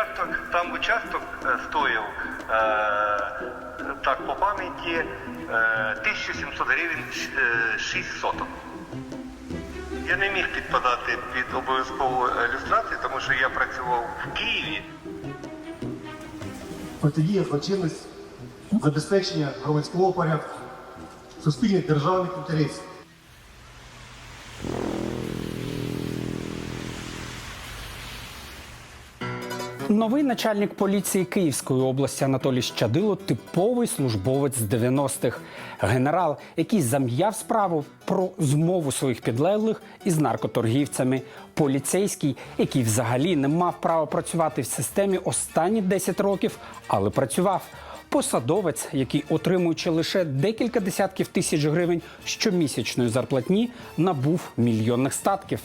участок, там участок е, стоїв е, так по пам'яті е, 1700 гривень е, 6 соток. Я не міг підпадати під обов'язкову е, люстрацію, тому що я працював в Києві. протидія злочинності, забезпечення громадського порядку, суспільних державних інтересів. Новий начальник поліції Київської області Анатолій Щадило типовий службовець з 90-х. Генерал, який зам'яв справу про змову своїх підлеглих із наркоторгівцями. Поліцейський, який взагалі не мав права працювати в системі останні 10 років, але працював. Посадовець, який, отримуючи лише декілька десятків тисяч гривень щомісячної зарплатні, набув мільйонних статків.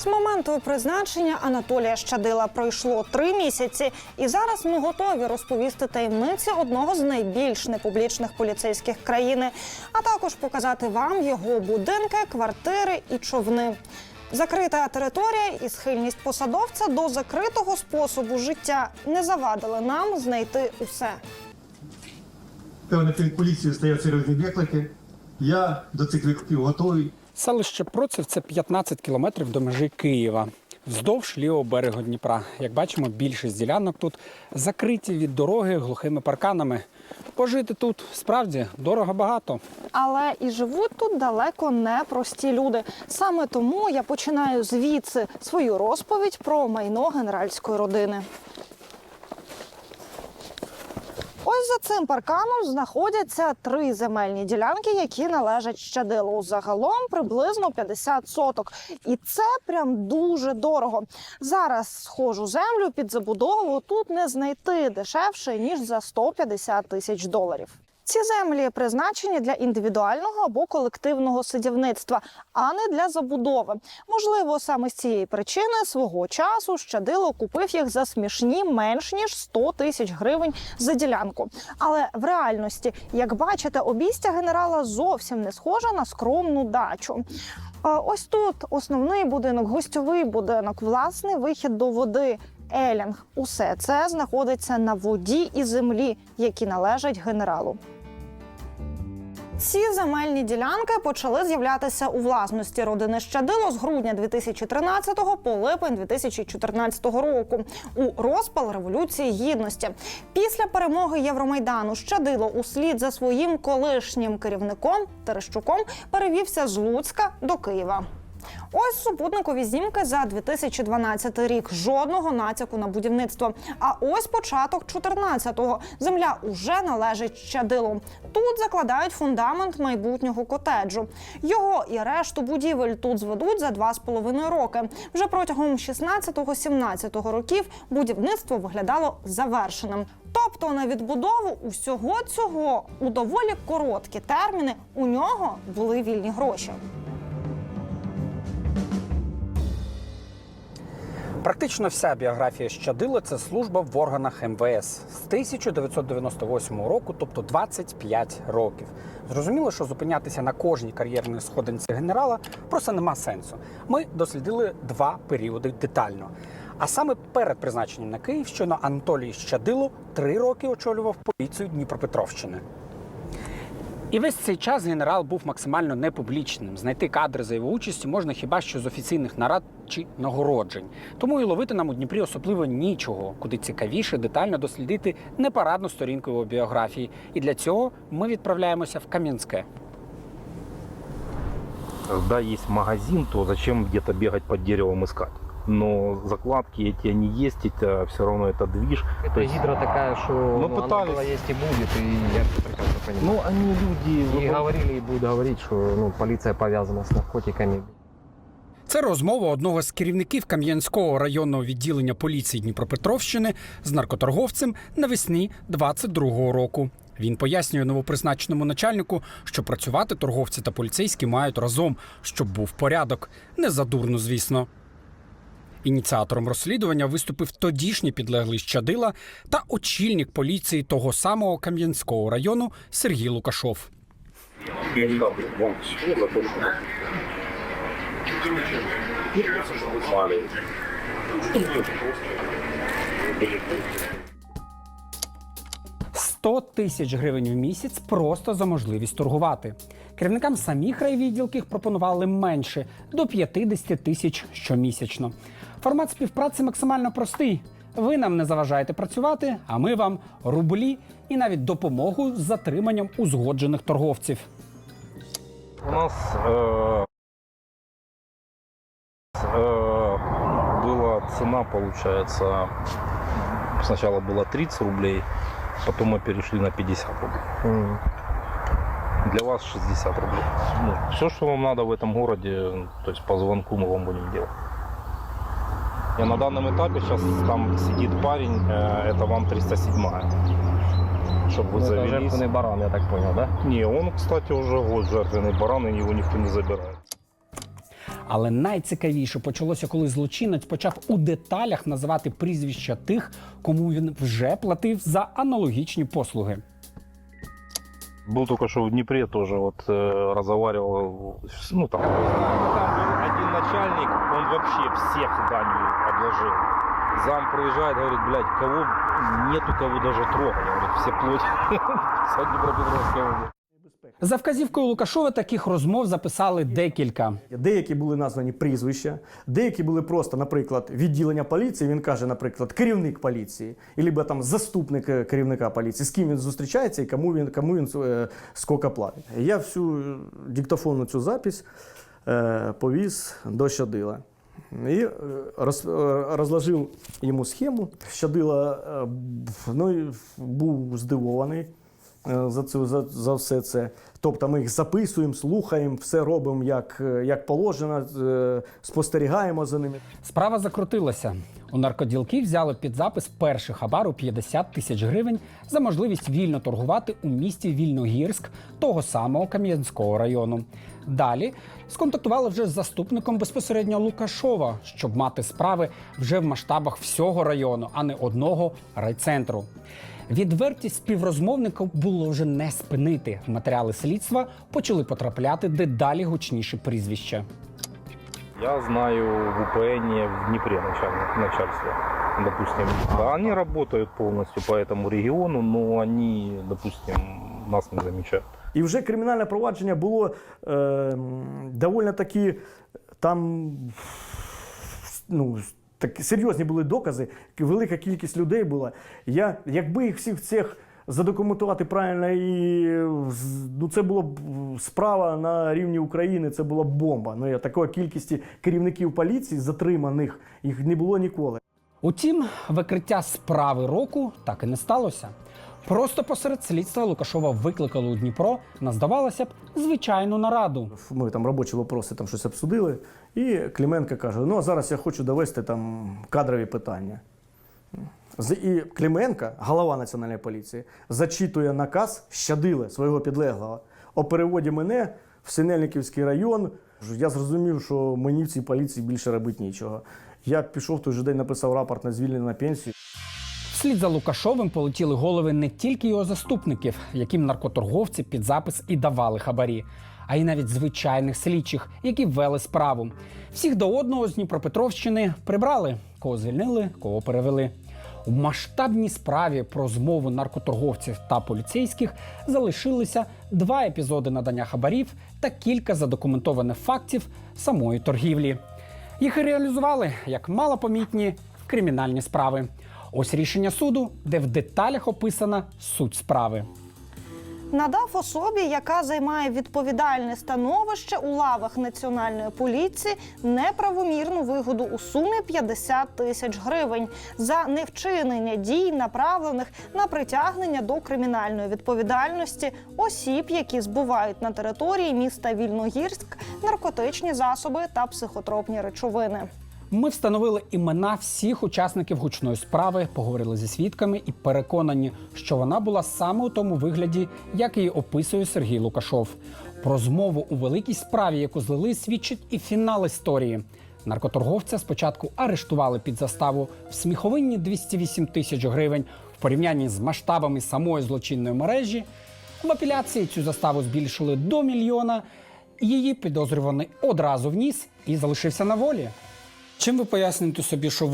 З моменту призначення Анатолія Щадила пройшло три місяці, і зараз ми готові розповісти таємниці одного з найбільш непублічних поліцейських країни, а також показати вам його будинки, квартири і човни. Закрита територія і схильність посадовця до закритого способу життя не завадили нам знайти усе. Коли перед поліцією стоять серйозні виклики, я до цих викликів готовий. Селище Проців це 15 кілометрів до межі Києва. Вздовж лівого берегу Дніпра. Як бачимо, більшість ділянок тут закриті від дороги глухими парканами. Пожити тут справді дорого багато. Але і живуть тут далеко не прості люди. Саме тому я починаю звідси свою розповідь про майно генеральської родини. За цим парканом знаходяться три земельні ділянки, які належать щадилу. Загалом приблизно 50 соток. І це прям дуже дорого. Зараз схожу землю під забудову тут не знайти дешевше ніж за 150 тисяч доларів. Ці землі призначені для індивідуального або колективного садівництва, а не для забудови. Можливо, саме з цієї причини свого часу Щадило купив їх за смішні менш ніж 100 тисяч гривень за ділянку. Але в реальності, як бачите, обійстя генерала зовсім не схоже на скромну дачу. Ось тут основний будинок, гостьовий будинок, власний вихід до води. Елінг, усе це знаходиться на воді і землі, які належать генералу. Ці земельні ділянки почали з'являтися у власності родини Щадило з грудня 2013 по липень 2014 року у розпал революції гідності. Після перемоги Євромайдану Щадило услід за своїм колишнім керівником Терещуком перевівся з Луцька до Києва. Ось супутникові знімки за 2012 рік. Жодного натяку на будівництво. А ось початок 14-го. Земля уже належить щадилу. Тут закладають фундамент майбутнього котеджу. Його і решту будівель тут зведуть за два з половиною роки. Вже протягом 16-17 років будівництво виглядало завершеним. Тобто на відбудову усього цього у доволі короткі терміни у нього були вільні гроші. Практично вся біографія Щадила це служба в органах МВС з 1998 року, тобто 25 років. Зрозуміло, що зупинятися на кожній кар'єрній сходинці генерала просто нема сенсу. Ми дослідили два періоди детально. А саме перед призначенням на Київщину Анатолій Щадило три роки очолював поліцію Дніпропетровщини. І весь цей час генерал був максимально непублічним. Знайти кадри за його участі можна хіба що з офіційних нарад чи нагороджень. Тому і ловити нам у Дніпрі особливо нічого, куди цікавіше детально дослідити непарадну сторінку його біографії. І для цього ми відправляємося в Кам'янське. Когда есть магазин, то зачем где-то бегать под деревом искать? Но закладки эти, они есть, это все равно это движ. Это То есть, гидра такая, что Ну, ну, она пытались. была, есть и будет, и я это прекрасно понимаю. ну, они люди... и говорили, и будут говорить, что ну, полиция повязана с наркотиками. Це розмова одного з керівників Кам'янського районного відділення поліції Дніпропетровщини з наркоторговцем навесні 22-го року. Він пояснює новопризначеному начальнику, що працювати торговці та поліцейські мають разом, щоб був порядок. Не задурно, звісно. Ініціатором розслідування виступив тодішній підлеглий Щадила та очільник поліції того самого Кам'янського району Сергій Лукашов. – 100 тисяч гривень в місяць просто за можливість торгувати. Керівникам самих райвідділків пропонували менше до 50 тисяч щомісячно. Формат співпраці максимально простий. Ви нам не заважаєте працювати, а ми вам рублі і навіть допомогу з затриманням узгоджених торговців. У нас э, э, была цена, получается, сначала было 30 рублей, потом мы перешли на 50 рублей. М. Для вас 60 рублей. Ну, все, что вам надо в этом городе, то есть по звонку мы вам будем делать. И на данном этапе сейчас там сидит парень, э, это вам 307 Чтобы вы Ну, это завелись. жертвенный баран, я так понял, да? Не, он, кстати, уже год жертвенный баран, и его никто не забирает. Але найцікавіше почалося, коли злочинець почав у деталях називати прізвища тих, кому він вже платив за аналогічні послуги. Был только что в Днепре тоже вот э, разговаривал, ну там, там был один начальник, он вообще всех данью обложил. Зам проезжает, говорит, блядь, кого нету кого даже трогать, говорит, все плоть с Днепропетровской области. За вказівкою Лукашова таких розмов записали декілька. Деякі були названі прізвища, деякі були просто, наприклад, відділення поліції. Він каже, наприклад, керівник поліції, або там заступник е, керівника поліції, з ким він зустрічається і кому він кому він е, скільки платить. Я всю е, диктофонну цю запись повіз до Щадила. І е, е, розложив йому схему. Щадила е, ну, був здивований е, за, цю, за, за все це. Тобто ми їх записуємо, слухаємо, все робимо як, як положено, е, спостерігаємо за ними. Справа закрутилася. У наркоділки взяли під запис перший хабар у 50 тисяч гривень за можливість вільно торгувати у місті Вільногірськ того самого Кам'янського району. Далі сконтактували вже з заступником безпосередньо Лукашова, щоб мати справи вже в масштабах всього району, а не одного райцентру. Відвертість співрозмовника було вже не спинити. В матеріали слідства почали потрапляти дедалі гучніші прізвища. Я знаю в УПН в Днепре начальник, начальство, допустим. Да, они работают полностью по этому региону, но они, допустим, нас не замечают. І вже кримінальне провадження було е, доволі таки там ну, так, серйозні були докази, велика кількість людей була. Я, якби їх всіх цих задокументувати правильно, і ну, це була б справа на рівні України, це була б бомба. Ну, я такої кількості керівників поліції затриманих їх не було ніколи. Утім, викриття справи року так і не сталося. Просто посеред слідства Лукашова викликали у Дніпро на здавалося б звичайну нараду. Ми там робочі вопроси там щось обсудили, і Клименко каже: ну а зараз я хочу довести там кадрові питання. І Клименко, голова національної поліції, зачитує наказ щадили свого підлеглого о переводі мене в Синельниківський район. Я зрозумів, що мені в цій поліції більше робити нічого. Я пішов той же день, написав рапорт на звільнення на пенсію. Вслід за Лукашовим полетіли голови не тільки його заступників, яким наркоторговці під запис і давали хабарі, а й навіть звичайних слідчих, які ввели справу. Всіх до одного з Дніпропетровщини прибрали, кого звільнили, кого перевели. У масштабній справі про змову наркоторговців та поліцейських залишилися два епізоди надання хабарів та кілька задокументованих фактів самої торгівлі. Їх реалізували як малопомітні кримінальні справи. Ось рішення суду, де в деталях описана суть справи. надав особі, яка займає відповідальне становище у лавах національної поліції, неправомірну вигоду у сумі 50 тисяч гривень за невчинення дій, направлених на притягнення до кримінальної відповідальності осіб, які збувають на території міста Вільногірськ наркотичні засоби та психотропні речовини. Ми встановили імена всіх учасників гучної справи, поговорили зі свідками і переконані, що вона була саме у тому вигляді, як її описує Сергій Лукашов. Про змову у великій справі, яку злили, свідчить і фінал історії. Наркоторговця спочатку арештували під заставу в сміховинні 208 тисяч гривень в порівнянні з масштабами самої злочинної мережі. В апеляції цю заставу збільшили до мільйона. Її підозрюваний одразу вніс і залишився на волі. Чим ви поясните собі, що